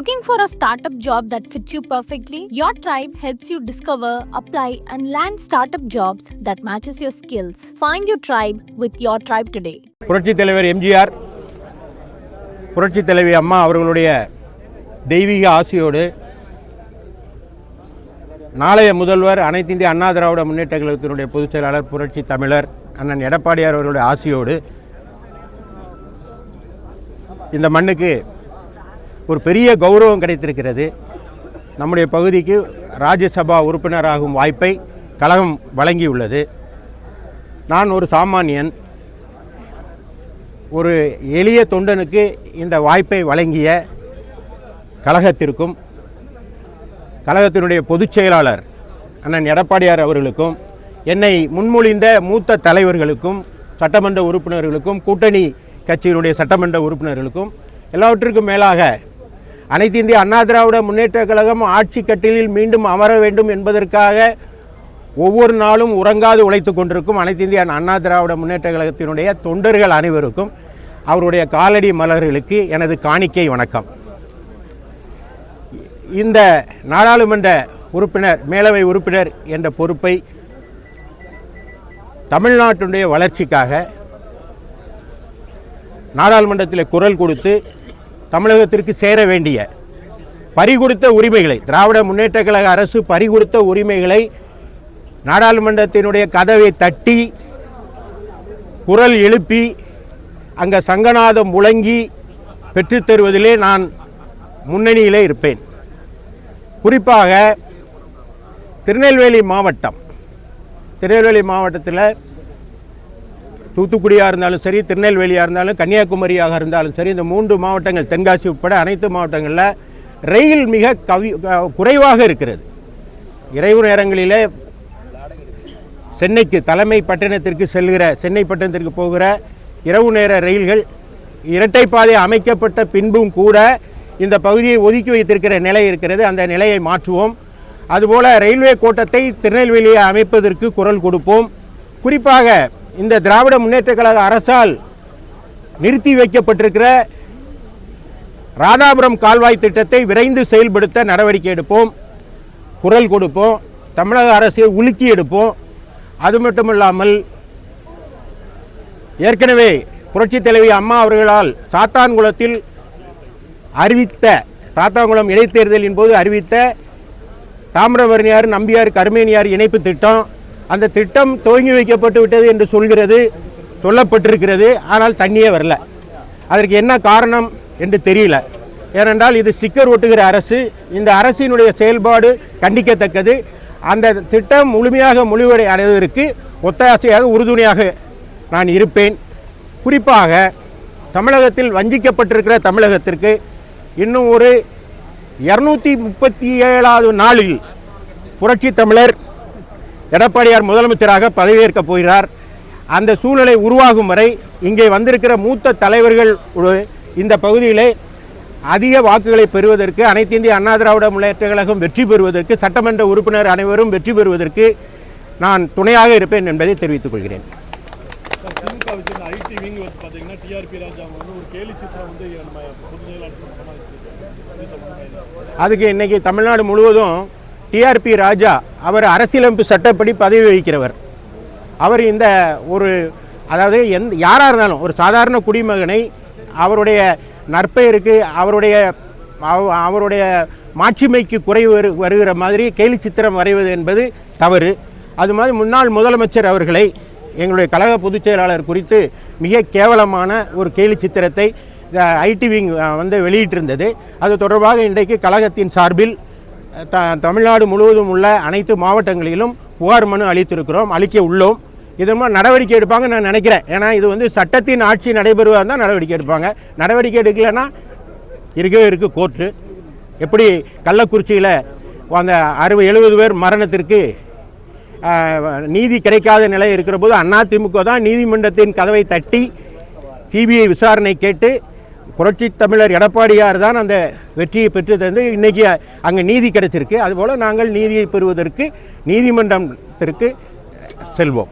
Looking for a startup job that fits you perfectly? Your tribe helps you discover, apply, and land startup jobs that matches your skills. Find your tribe with your tribe today. புரட்சித் தலைவர் எம்ஜிஆர் புரட்சித் தலைவி அம்மா அவர்களுடைய தெய்வீக ஆசையோடு நாளைய முதல்வர் அனைத்து இந்திய அண்ணா திராவிட முன்னேற்ற கழகத்தினுடைய பொதுச் செயலாளர் புரட்சி தமிழர் அண்ணன் எடப்பாடியார் அவர்களுடைய ஆசையோடு இந்த மண்ணுக்கு ஒரு பெரிய கௌரவம் கிடைத்திருக்கிறது. நம்முடைய பகுதிக்கு ராஜ்யசபா உறுப்பினராகும் வாய்ப்பை கழகம் வழங்கியுள்ளது. நான் ஒரு சாமானியன். ஒரு எளிய தொண்டனுக்கு இந்த வாய்ப்பை வழங்கிய கழகத்திற்கும் கழகத்தினுடைய பொதுச் செயலாளர் அண்ணன் எடப்பாடியார் அவர்களுக்கும் என்னை முன்மொழிந்த மூத்த தலைவர்களுக்கும் சட்டமன்ற உறுப்பினர்களுக்கும் கூட்டணி கட்சியினுடைய சட்டமன்ற உறுப்பினர்களுக்கும் எல்லாவற்றிற்கும் மேலாக அனைத்து இந்திய அண்ணா திராவிட முன்னேற்ற கழகம் ஆட்சி கட்டிலில் மீண்டும் அமர வேண்டும் என்பதற்காக ஒவ்வொரு நாளும் உறங்காது உழைத்து கொண்டிருக்கும் அனைத்து இந்திய அண்ணா திராவிட முன்னேற்ற கழகத்தினுடைய தொண்டர்கள் அனைவருக்கும் அவருடைய காலடி மலர்களுக்கு எனது காணிக்கை வணக்கம். இந்த நாடாளுமன்ற உறுப்பினர் மேலவை உறுப்பினர் என்ற பொறுப்பை தமிழ்நாட்டினுடைய வளர்ச்சிக்காக நாடாளுமன்றத்தில் குரல் கொடுத்து தமிழகத்திற்கு சேர வேண்டிய பறிகொடுத்த உரிமைகளை திராவிட முன்னேற்ற கழக அரசு பறிகொடுத்த உரிமைகளை நாடாளுமன்றத்தினுடைய கதவை தட்டி குரல் எழுப்பி அங்கே சங்கநாதம் முழங்கி பெற்றுத்தருவதிலே நான் முன்னணியிலே இருப்பேன். குறிப்பாக திருநெல்வேலி மாவட்டம் திருநெல்வேலி மாவட்டத்தில் தூத்துக்குடியாக இருந்தாலும் சரி திருநெல்வேலியாக இருந்தாலும் கன்னியாகுமரியாக இருந்தாலும் சரி இந்த மூன்று மாவட்டங்கள் தென்காசி உட்பட அனைத்து மாவட்டங்களில் ரயில் மிக கவி குறைவாக இருக்கிறது. இரவு நேரங்களிலே சென்னைக்கு தலைமை பட்டணத்திற்கு செல்கிற சென்னை பட்டணத்திற்கு போகிற இரவு நேர ரயில்கள் இரட்டை பாதை அமைக்கப்பட்ட பின்பும் கூட இந்த பகுதியை ஒதுக்கி வைத்திருக்கிற நிலை இருக்கிறது. அந்த நிலையை மாற்றுவோம். அதுபோல ரயில்வே கோட்டத்தை திருநெல்வேலியை அமைப்பதற்கு குரல் கொடுப்போம். குறிப்பாக இந்த திராவிட முன்னேற்ற கழக அரசால் நிறுத்தி வைக்கப்பட்டிருக்கிற ராதாபுரம் கால்வாய் திட்டத்தை விரைந்து செயல்படுத்த நடவடிக்கை எடுப்போம் குரல் கொடுப்போம் தமிழக அரசை உலுக்கி எடுப்போம். அது மட்டுமில்லாமல் ஏற்கனவே புரட்சித் தலைவி அம்மா அவர்களால் சாத்தான்குளத்தில் அறிவித்த சாத்தான்குளம் இடைத்தேர்தலின் போது அறிவித்த தாமிரபரணியார் நம்பியார் கருமேனியார் இணைப்பு திட்டம் அந்த திட்டம் துவங்கி வைக்கப்பட்டு விட்டது என்று சொல்கிறது சொல்லப்பட்டிருக்கிறது. ஆனால் தண்ணியே வரல. அதற்கு என்ன காரணம் என்று தெரியல. ஏனென்றால் இது ஸ்டிக்கர் ஒட்டுகிற அரசு. இந்த அரசினுடைய செயல்பாடு கண்டிக்கத்தக்கது. அந்த திட்டம் முழுமையாக முழுவடை அடைவதற்கு ஒத்தாசையாக உறுதுணையாக நான் இருப்பேன். குறிப்பாக தமிழகத்தில் வஞ்சிக்கப்பட்டிருக்கிற தமிழகத்திற்கு இன்னும் ஒரு இரநூத்தி முப்பத்தி ஏழாவது நாளில் புரட்சி தமிழர் எடப்பாடியார் முதலமைச்சராக பதவியேற்கப் போகிறார். அந்த சூழ்நிலை உருவாகும் வரை இங்கே வந்திருக்கிற மூத்த தலைவர்கள் இந்த பகுதியிலே அதிக வாக்குகளை பெறுவதற்கு அனைத்து இந்திய அண்ணா திராவிட முன்னேற்ற கழகம் வெற்றி பெறுவதற்கு சட்டமன்ற உறுப்பினர் அனைவரும் வெற்றி பெறுவதற்கு நான் துணையாக இருப்பேன் என்பதை தெரிவித்துக் கொள்கிறேன். அதுக்கு இன்னைக்கு தமிழ்நாடு முழுவதும் டிஆர்பி ராஜா அவர் அரசியலமைப்பு சட்டப்படி பதவி வகிக்கிறவர். அவர் இந்த ஒரு அதாவது எந்த யாராக இருந்தாலும் ஒரு சாதாரண குடிமகனை அவருடைய நற்பெயருக்கு அவருடைய அவ- அவருடைய மாட்சிமைக்கு குறைவு வரு- வருகிற மாதிரி கேலி சித்திரம் வரைவது என்பது தவறு. அது மாதிரி முன்னாள் முதலமைச்சர் அவர்களை எங்களுடைய கழக பொதுச் செயலாளர் குறித்து மிக கேவலமான ஒரு கேலி சித்திரத்தை ஐடி விங் வந்து வெளியிட்டிருந்தது. அது தொடர்பாக இன்றைக்கு கழகத்தின் சார்பில் த தமிழ்நாடு முழுவதும் உள்ள அனைத்து மாவட்டங்களிலும் புகார் மனு அளித்திருக்கிறோம் அளிக்க உள்ளோம். இது மாதிரி நடவடிக்கை எடுப்பாங்க நான் நினைக்கிறேன். ஏன்னா இது வந்து சட்டத்தின் ஆட்சி நடைபெறுவதாக தான் நடவடிக்கை எடுப்பாங்க. நடவடிக்கை எடுக்கலைன்னா இருக்கவே இருக்குது கோர்ட்டு. எப்படி கள்ளக்குறிச்சியில் அந்த அறுபது எழுபது பேர் மரணத்திற்கு நீதி கிடைக்காத நிலை இருக்கிற போது அதிமுக தான் நீதிமன்றத்தின் கதவை தட்டி சிபிஐ விசாரணை கேட்டு புரட்சி தமிழர் எடப்பாடியார் தான் அந்த வெற்றியை பெற்று தந்து இன்னைக்கு அங்கே நீதி கிடைச்சிருக்கு. அதுபோல் நாங்கள் நீதியை பெறுவதற்கு நீதிமன்றத்திற்கு செல்வோம்.